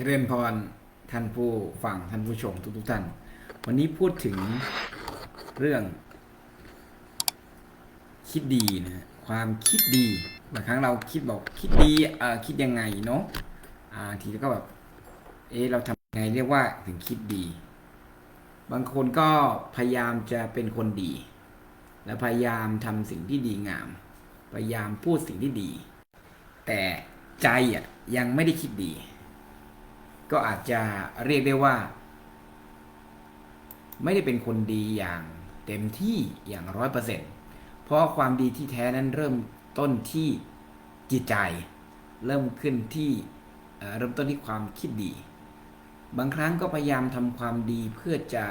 เจริญพรท่านผู้ฟังท่านผู้ชมทุกทุกๆท่าน วันนี้พูดถึงเรื่อง คิดดีนะความคิดดีบางครั้งเราคิดบอกคิดดีเอ่อคิดยังไงเนาะอ่าทีก็แบบเอ๊ะเราทำยังไงเรียกว่าถึงคิดดี บางคนก็พยายามจะเป็นคนดี และพยายามทำสิ่งที่ดีงาม พยายามพูดสิ่งที่ดี แต่ใจอะยังไม่ได้คิดดี ก็อาจจะเรียกได้ว่า ไม่ได้เป็นคนดีอย่างเต็มที่อย่างร้อยเปอร์เซ็นต์เพราะความดีที่แท้นั้นเริ่มต้นที่จิตใจ เริ่มขึ้นที่เอ่อเริ่มต้นที่ความคิดดี บางครั้งก็พยายามทำความดีเพื่อจะ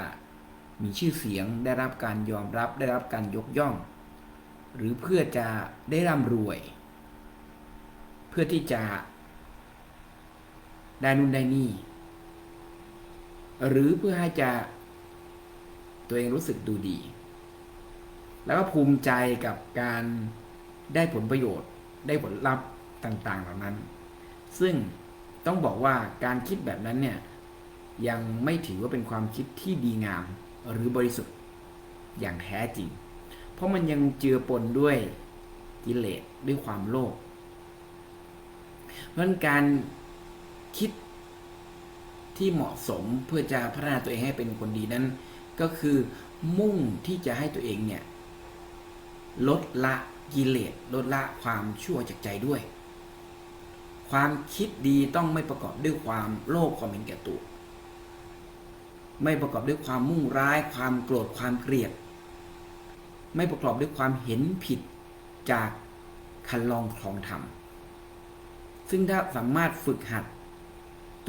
มีชื่อเสียงได้รับการยอมรับได้รับการยกย่อง หรือเพื่อจะได้ร่ำรวย เพื่อที่จะ ได้นู่นได้นี่ หรือเพื่อให้จะ ตัวเองรู้สึกดูดี แล้วก็ภูมิใจกับการได้ผลประโยชน์ ได้ผลลัพธ์ต่างๆ เหล่านั้น ซึ่งต้องบอกว่าการคิดแบบนั้นเนี่ยยังไม่ถือว่าเป็นความคิดที่ดีงามหรือบริสุทธิ์อย่างแท้จริง เพราะมันยังเจือปนด้วยกิเลสด้วยความโลภเพราะฉะนั้นการ คิดที่เหมาะสมเพื่อจะพัฒนาตัวเองให้เป็นคนดีนั้น ก็คือมุ่งที่จะให้ตัวเองเนี่ย ลดละกิเลสลดละความชั่วจากใจด้วย ความคิดดีต้องไม่ประกอบด้วยความโลภความเห็นแก่ตัว ไม่ประกอบด้วยความมุ่งร้าย ความโกรธความเกลียด ไม่ประกอบด้วยความเห็นผิดจากคันลองคลองธรรมซึ่งถ้าสามารถฝึกหัด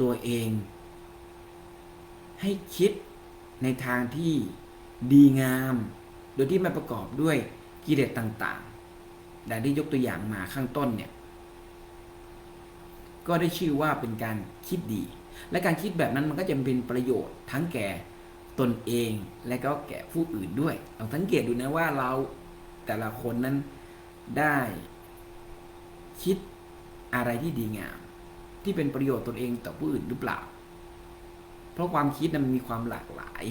ตัวเอง ให้คิดในทางที่ดีงาม โดยที่ไม่ประกอบด้วยกิเลสต่างๆแต่ที่ยกตัวอย่างมาข้างต้นเนี่ย ก็ได้ชื่อว่าเป็นการคิดดี และการคิดแบบนั้นมันก็จะเป็นประโยชน์ทั้งแก่ตนเองและก็แก่ผู้อื่นด้วยลองสังเกตดูนะว่าเราแต่ละคนนั้นได้คิดอะไรที่ดีงาม ที่เป็นประโยชน์ตนเองต่อผู้อื่นหรือเปล่า เพราะความคิดนั้นมันมีความหลากหลาย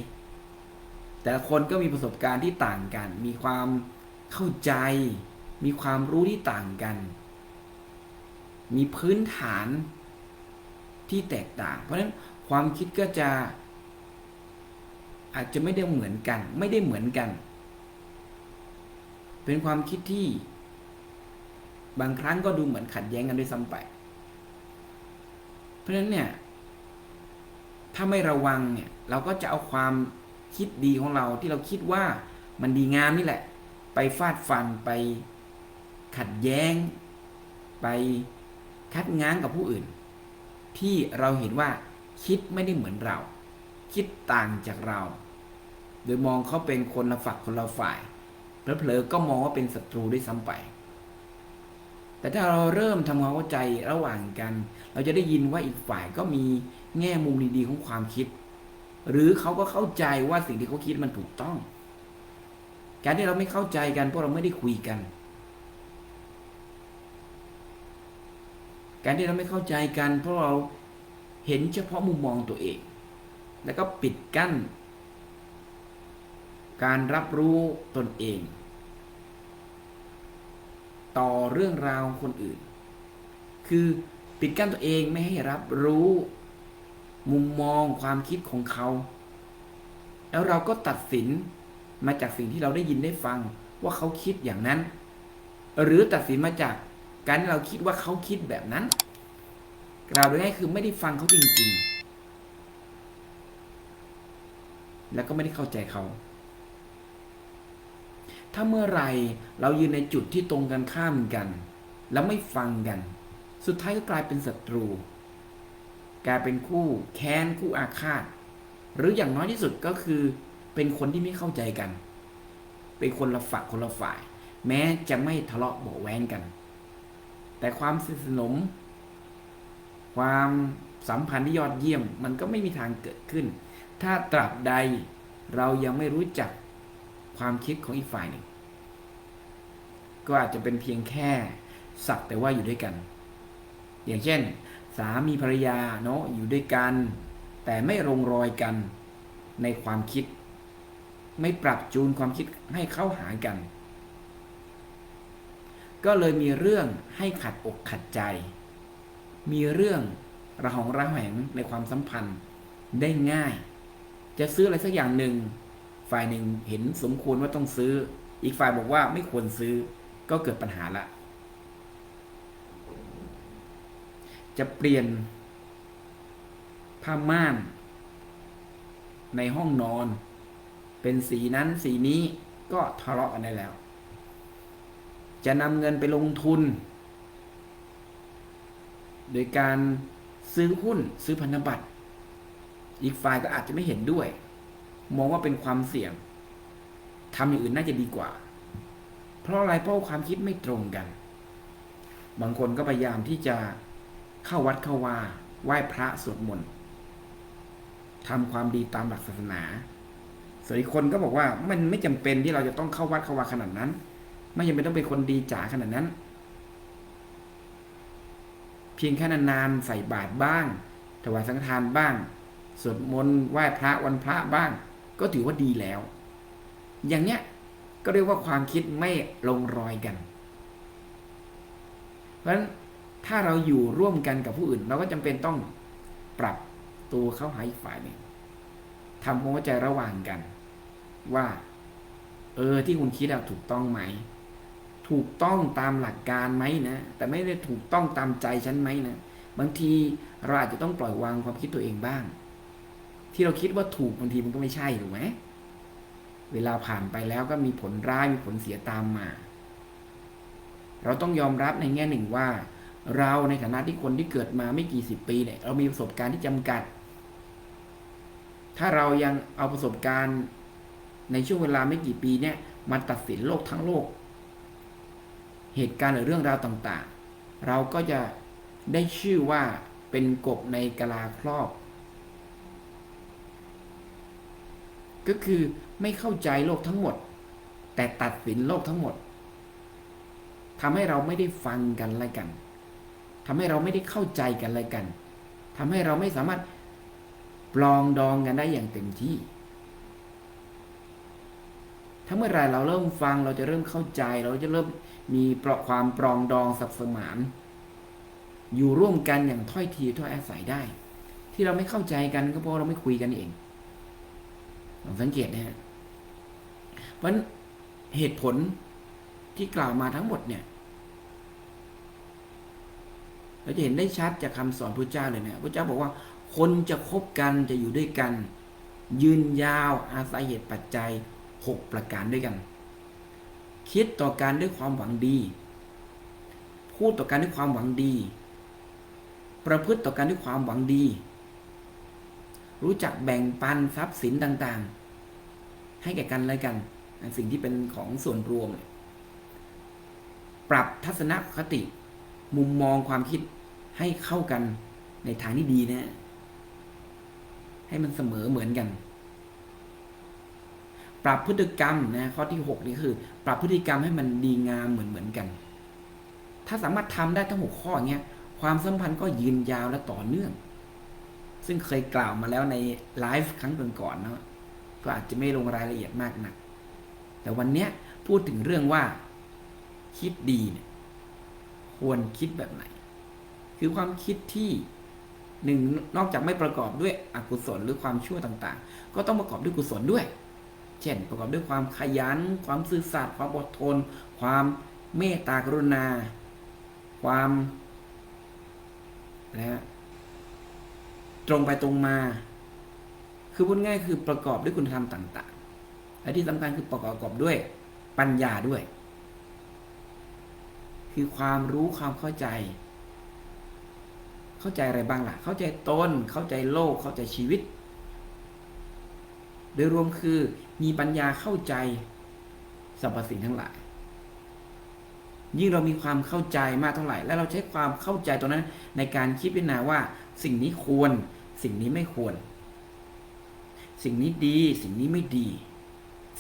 แต่ละคนก็มีประสบการณ์ที่ต่างกัน มีความเข้าใจ มีความรู้ที่ต่างกัน มีพื้นฐานที่แตกต่าง เพราะฉะนั้นความคิดก็จะ อาจจะไม่ได้เหมือนกัน ไม่ได้เหมือนกัน เป็นความคิดที่ บางครั้งก็ดูเหมือนขัดแย้งกันด้วยซ้ำไป ราะฉะนั้นเนี่ย ถ้าไม่ระวังเนี่ย เราก็จะเอาความคิดดีของเราที่เราคิดว่ามันดีงามนี่แหละ ไปฟาดฟันไปขัดแย้ง ไปคัดง้างกับผู้อื่น ที่เราเห็นว่าคิดไม่ได้เหมือนเรา คิดต่างจากเรา โดยมองเขาเป็นคนละฝักคนละฝ่ายเผลอๆก็มองว่าเป็นศัตรูด้วยซ้ำไป แต่ถ้าเราเริ่มทำความเข้าใจระหว่างกัน เราจะได้ยินว่าอีกฝ่ายก็มีแง่มุมดีๆของความคิด หรือเขาก็เข้าใจว่าสิ่งที่เขาคิดมันถูกต้อง การที่เราไม่เข้าใจกันเพราะเราไม่ได้คุยกัน การที่เราไม่เข้าใจกันเพราะเราเห็นเฉพาะมุมมองตัวเอง แล้วก็ปิดกั้น การรับรู้ตนเอง ต่อเรื่องราวของคนอื่น คือปิดกั้นตัวเองไม่ให้รับรู้มุมมองความคิดของเขา แล้วเราก็ตัดสินมาจากสิ่งที่เราได้ยินได้ฟังว่าเขาคิดอย่างนั้น หรือตัดสินมาจากการที่เราคิดว่าเขาคิดแบบนั้นกล่าโดยง่ายคือไม่ได้ฟังเขาจริง ๆ แล้วก็ไม่ได้เข้าใจเขา ถ้าเมื่อไหรเรายืนในจุดที่ตรงกันข้ามกัน แล้วไม่ฟังกัน สุดท้ายก็กลายเป็นศัตรู กลายเป็นคู่แค้นคู่อาฆาต หรืออย่างน้อยที่สุดก็คือ เป็นคนที่ไม่เข้าใจกัน เป็นคนละฝักคนละฝ่าย แม้จะไม่ทะเลาะเบาแว้งกัน แต่ความสนิทสนม ความสัมพันธ์ที่ยอดเยี่ยมมันก็ไม่มีทางเกิดขึ้น ถ้าตราบใดเรายังไม่รู้จัก ความคิดของอีกฝ่ายหนึ่ง ก็อาจจะเป็นเพียงแค่สักแต่ว่าอยู่ด้วยกัน อย่างเช่น สามีภรรยาเนาะอยู่ด้วยกัน แต่ไม่ลงรอยกันในความคิด ไม่ปรับจูนความคิดให้เข้าหากัน ก็เลยมีเรื่องให้ขัดอกขัดใจ มีเรื่องระหองระแหงในความสัมพันธ์ได้ง่าย จะซื้ออะไรสักอย่างหนึ่ง ฝ่ายหนึ่งเห็นสมควรว่าต้องซื้อ อีกฝ่ายบอกว่าไม่ควรซื้อก็เกิดปัญหาละ จะเปลี่ยนผ้าม่าน ในห้องนอน เป็นสีนั้นสีนี้ก็ทะเลาะกันได้แล้ว จะนำเงินไปลงทุน โดยการซื้อหุ้นซื้อพันธบัตร อีกฝ่ายก็อาจจะไม่เห็นด้วย มองว่าเป็นความเสี่ยงทำอย่างอื่นน่าจะดีกว่า เพราะอะไรเพราะความคิดไม่ตรงกัน บางคนก็พยายามที่จะเข้าวัดเข้าวาไหว้พระสวดมนต์ทำความดีตามหลักศาสนาส่วนอีกคนก็บอกว่ามันไม่จำเป็นที่เราจะต้องเข้าวัดเข้าวาขนาดนั้น ไม่จำเป็นต้องเป็นคนดีจ๋าขนาดนั้น เพียงแค่นานๆใส่บาตรบ้างถวายสังฆทานบ้างสวดมนต์ไหว้พระวันพระบ้าง ก็ถือว่าดีแล้ว อย่างเนี้ยก็เรียกว่าความคิดไม่ลงรอยกัน เพราะฉะนั้นถ้าเราอยู่ร่วมกันกับผู้อื่น เราก็จำเป็นต้องปรับตัวเข้าหาอีกฝ่ายหนึ่งทำความเข้าใจระหว่างกัน ว่า เออที่คุณคิดอะถูกต้องไหม ถูกต้องตามหลักการไหมนะ แต่ไม่ได้ถูกต้องตามใจฉันไหมนะ บางทีเราอาจจะต้องปล่อยวางความคิดตัวเองบ้าง ที่เราคิดว่าถูกบางทีมันก็ไม่ใช่ถูกไหมเวลาผ่านไปแล้วก็มีผลร้ายมีผลเสียตามมา เราต้องยอมรับในแง่หนึ่งว่า เราในฐานะที่คนที่เกิดมาไม่กี่สิบปีเนี่ยเรามีประสบการณ์ที่จำกัด ถ้าเรายังเอาประสบการณ์ในช่วงเวลาไม่กี่ปีเนี่ยมาตัดสินโลกทั้งโลก เหตุการณ์หรือเรื่องราวต่างๆ เราก็จะได้ชื่อว่าเป็นกบในกะลาครอบ ก็คือไม่เข้าใจโลกทั้งหมด แต่ตัดสินโลกทั้งหมดทำให้เราไม่ได้ฟังกันและกันทำให้เราไม่ได้เข้าใจกันและกันทำให้เราไม่สามารถปลองดองกันได้อย่างเต็มที่ ถ้าเมื่อไรเราเริ่มฟังเราจะเริ่มเข้าใจ เราจะเริ่มมีปราะความปรองดองสับสมาน อยู่ร่วมกันอย่างถ้อยทีถ้อยอาศัยได้ ที่เราไม่เข้าใจกันก็เพราะเราไม่คุยกันเอง สังเกตนะฮะเพราะเหตุผลที่กล่าวมาทั้งหมดเนี่ย เราจะเห็นได้ชัดจากคำสอนพระเจ้าเลยเนี่ยพระเจ้าบอกว่า คนจะคบกันจะอยู่ด้วยกัน ยืนยาวอาศัยเหตุปัจจัยหกประการด้วยกัน คิดต่อการด้วยความหวังดี พูดต่อการด้วยความหวังดี ประพฤติต่อการด้วยความหวังดี รู้จักแบ่งปันทรัพย์สินต่างๆ ให้แก่กันและกัน สิ่งที่เป็นของส่วนรวม ปรับทัศนคติ มุมมองความคิดให้เข้ากันในทางที่ดีนะ ให้มันเสมอเหมือนกัน ปรับพฤติกรรมนะข้อที่หกนี่คือ ปรับพฤติกรรมให้มันดีงามเหมือนเหมือนกัน ถ้าสามารถทำได้ทั้งหกข้ออย่างเงี้ยความสัมพันธ์ก็ยืนยาวและต่อเนื่อง ซึ่งเคยกล่าวมาแล้วในไลฟ์ครั้งก่อนๆเนาะก็อาจจะไม่ลงรายละเอียดมากนัก แต่วันเนี้ยพูดถึงเรื่องว่าคิดดีเนี่ยควรคิดแบบไหน คือความคิดที่หนึ่งนอกจากไม่ประกอบด้วยอกุศลหรือความชั่วต่างๆ ก็ต้องประกอบด้วยกุศลด้วย เช่น ประกอบด้วยความขยัน ความซื่อสัตย์ความอดทน ความเมตตากรุณา ความนะฮะ ตรงไปตรงมา คือพูดง่ายคือประกอบด้วยคุณธรรมต่าง ๆ และที่สำคัญคือประกอบด้วยปัญญาด้วย คือความรู้ความเข้าใจ เข้าใจอะไรบ้างล่ะ เข้าใจตนเข้าใจโลก เข้าใจชีวิต โดยรวมคือมีปัญญาเข้าใจสรรพสิ่งทั้งหลาย ยิ่งเรามีความเข้าใจมากเท่าไหร่ และเราใช้ความเข้าใจตรงนั้น ในการคิดพิจารณาว่า สิ่งนี้ควร สิ่งนี้ไม่ควร สิ่งนี้ดี สิ่งนี้ไม่ดี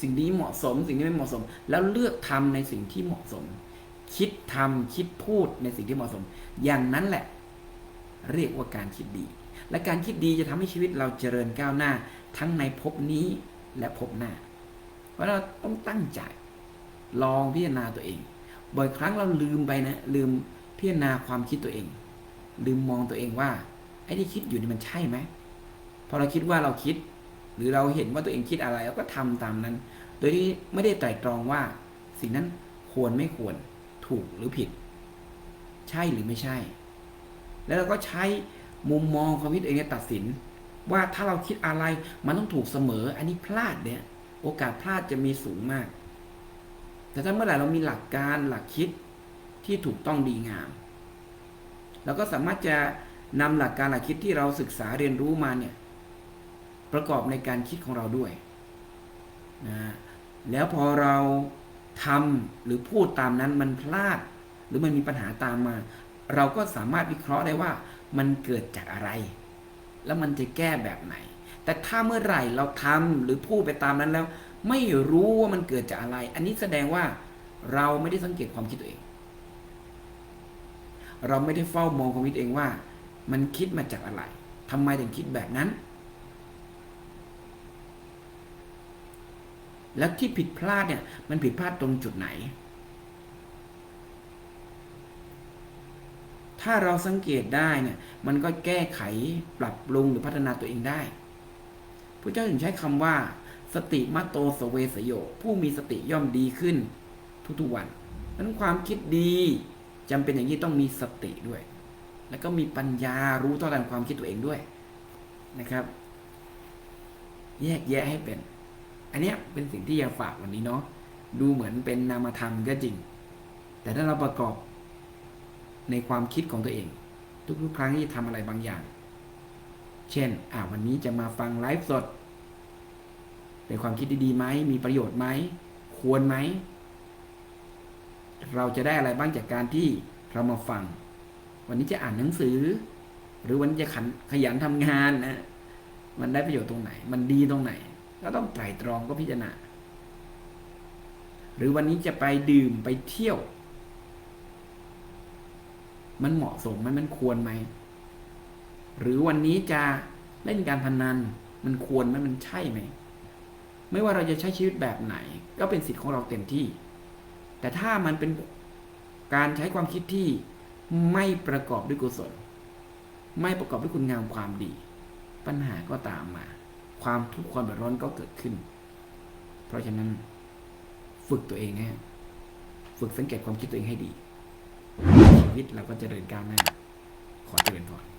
สิ่งนี้เหมาะสม สิ่งนี้ไม่เหมาะสม แล้วเลือกทำในสิ่งที่เหมาะสม คิดทำคิดพูดในสิ่งที่เหมาะสม อย่างนั้นแหละ เรียกว่าการคิดดี และการคิดดีจะทำให้ชีวิตเราเจริญก้าวหน้า ทั้งในภพนี้และภพหน้า เพราะเราต้องตั้งใจลองพิจารณาตัวเอง บ่อยครั้งเราลืมไปนะ ลืมพิจารณาความคิดตัวเอง ลืมมองตัวเองว่า ไอ้ที่คิดอยู่นี่มันใช่ไหมพอเราคิดว่าเราคิด หรือเราเห็นว่าตัวเองคิดอะไรเราก็ทำตามนั้น โดยที่ไม่ได้ไตร่ตรองว่า สิ่งนั้นควรไม่ควรถูกหรือผิด ใช่หรือไม่ใช่ แล้วเราก็ใช้มุมมองความคิดเองในตัดสิน ว่าถ้าเราคิดอะไรมันต้องถูกเสมอ อันนี้พลาดเนี่ย โอกาสพลาดจะมีสูงมาก แต่ถ้าเมื่อไหร่เรามีหลักการหลักคิดที่ถูกต้องดีงามเราก็สามารถจะนำหลักการหลักคิดที่เราศึกษาเรียนรู้มาเนี่ยประกอบในการคิดของเราด้วยนะแล้วพอเราทำหรือพูดตามนั้นมันพลาด หรือมันมีปัญหาตามมา เราก็สามารถวิเคราะห์ได้ว่ามันเกิดจากอะไร แล้วมันจะแก้แบบไหน แต่ถ้าเมื่อไหร่เราทำหรือพูดไปตามนั้นแล้ว ไม่รู้ว่ามันเกิดจากอะไร อันนี้แสดงว่าเราไม่ได้สังเกตความคิดตัวเอง เราไม่ได้เฝ้ามองความคิดเองว่า มันคิดมาจากอะไรทำไมถึงคิดแบบนั้น แล้วที่ผิดพลาดเนี่ย มันผิดพลาดตรงจุดไหน ถ้าเราสังเกตได้เนี่ย มันก็แก้ไขปรับปรุงหรือพัฒนาตัวเองได้พระเจ้าถึงใช้คำว่า สติมัตโตสเวสโย ผู้มีสติย่อมดีขึ้น ทุกๆวันนั้นความคิดดีจำเป็นอย่างนี้ต้องมีสติด้วย แล้วก็มีปัญญารู้เท่าทันความคิดตัวเองด้วยนะครับ แยกแยะให้เป็น อันนี้เป็นสิ่งที่อยากฝากวันนี้เนาะดูเหมือนเป็นนามธรรมก็จริง แต่ถ้าเราประกอบในความคิดของตัวเอง ทุกๆครั้งที่ทำอะไรบางอย่าง เช่นอ่าวันนี้จะมาฟังไลฟ์สด เป็นความคิดที่ดีไหมมีประโยชน์ไหมควรไหม เราจะได้อะไรบ้างจากการที่เรามาฟัง วันนี้จะอ่านหนังสือ หรือวันนี้จะขันขยันทำงานนะ มันได้ประโยชน์ตรงไหน มันดีตรงไหน ก็ต้องไตร่ตรองก็พิจารณา หรือวันนี้จะไปดื่มไปเที่ยว มันเหมาะสมไหมมันควรไหม หรือวันนี้จะเล่นการพนัน มันควรไหมมันใช่ไหม ไม่ว่าเราจะใช้ชีวิตแบบไหน ก็เป็นสิทธิ์ของเราเต็มที่ แต่ถ้ามันเป็นการใช้ความคิดที่ไม่ประกอบด้วยกุศล ไม่ประกอบด้วยคุณงามความดี ปัญหาก็ตามมา ความทุกข์ความเดือดร้อนก็เกิดขึ้น เพราะฉะนั้นฝึกตัวเองให้ฝึกสังเกตความคิดตัวเองให้ดีชีวิตเราก็จะเจริญก้าวหน้า ขอเจริญพร